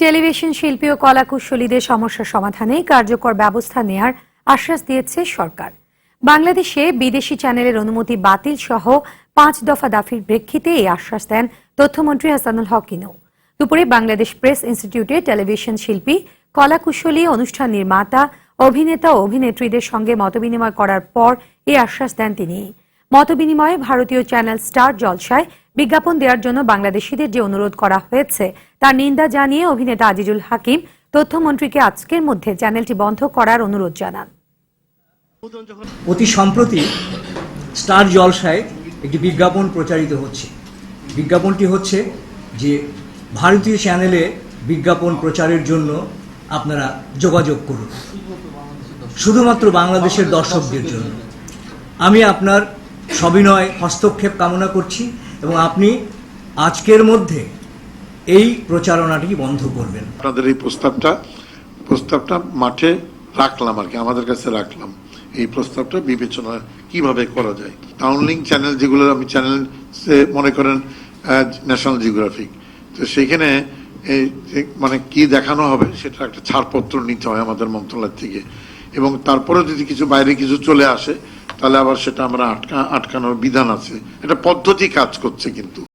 Television শিল্পী ও কলাকুশলীদের সমস্যা সমাধানে কার্যকর ব্যবস্থা নেয়ার আশ্বাস দিয়েছে সরকার। বাংলাদেশে বিদেশি চ্যানেলের অনুমতি বাতিল সহ পাঁচ দফা দাফির প্রেক্ষিতে এই আশ্বাস দেন তথ্যমন্ত্রী হাসানুল হকিনও। দুপুরে বাংলাদেশ প্রেস ইনস্টিটিউটে টেলিভিশন শিল্পী, কলাকুশলী, অনুষ্ঠান নির্মাতা, অভিনেতা ও অভিনেত্রীদের সঙ্গে মতবিনিময় করার পর এই আশ্বাস দেন তিনি। মতবিনিময়ে ভারতীয় চ্যানেল স্টার জলসায় বিজ্ঞাপন দেওয়ার জন্য বাংলাদেশিদের যে অনুরোধ করা হয়েছে তার নিন্দা জানিয়ে অভিনেতা আজিজুল হাকিম তথ্যমন্ত্রীকে আজকের মধ্যে চ্যানেলটি বন্ধ করার অনুরোধ জানান। অতি সম্প্রতি স্টার জলসায় একটি বিজ্ঞাপন প্রচারিত হচ্ছে। বিজ্ঞাপনটি হচ্ছে যে ভারতীয় চ্যানেলে বিজ্ঞাপন প্রচারের জন্য আপনারা যোগাযোগ করুন। শুধুমাত্র বাংলাদেশের দর্শকদের জন্য। আমি আপনার সবিনয় হস্তক্ষেপ কামনা করছি। এবং আপনি আজকের মধ্যে এই প্রচারণাটি বন্ধ করবেন। আপনাদের এই প্রস্তাবটা প্রস্তাবটা মাঠে রাখলাম আর কি, আমাদের কাছে রাখলাম। এই প্রস্তাবটা বিবেচনা কীভাবে করা যায়। ডাউনলিঙ্ক চ্যানেল যেগুলো আমি চ্যানেল মনে করেন ন্যাশনাল জিওগ্রাফিক তো সেখানে এই মানে কি দেখানো হবে সেটা একটা ছাড়পত্র নিতে হয় আমাদের মন্ত্রণালয় থেকে। এবং তারপরে যদি কিছু বাইরে কিছু চলে আসে তাহলে আবার সেটা আমরা আটকা আটকানোর বিধান আছে। এটা পদ্ধতি কাজ করছে কিন্তু।